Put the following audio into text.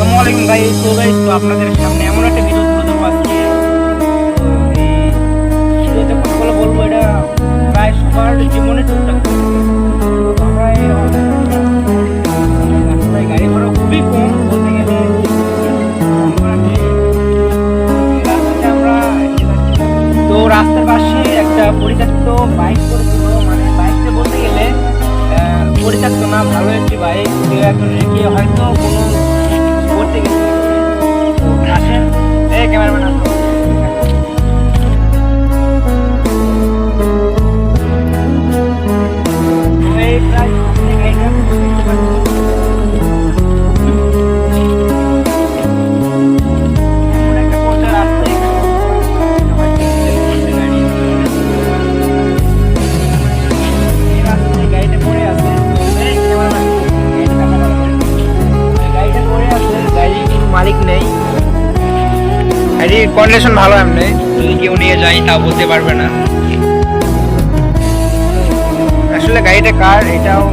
আসসালামু আপনাদের সামনে এমন একটা ভিডিও তুলে বলে বলব এটা প্রায় সবার গাড়ি ঘোড়া খুবই কম, বলতে গেলে তো রাস্তার পাশে একটা পরিত্যক্ত বাইক করেছিল মানে বাইকটা বলতে গেলে পরিত্যক্ত না, ভালো একটি বাইক একজন রেখে হয়তো কোনো গাড়ির কন্ডিশন ভালো এমনি। যদি কেউ নিয়ে যাই তা বলতে পারবে না। আসলে গাড়িটা কার এটাও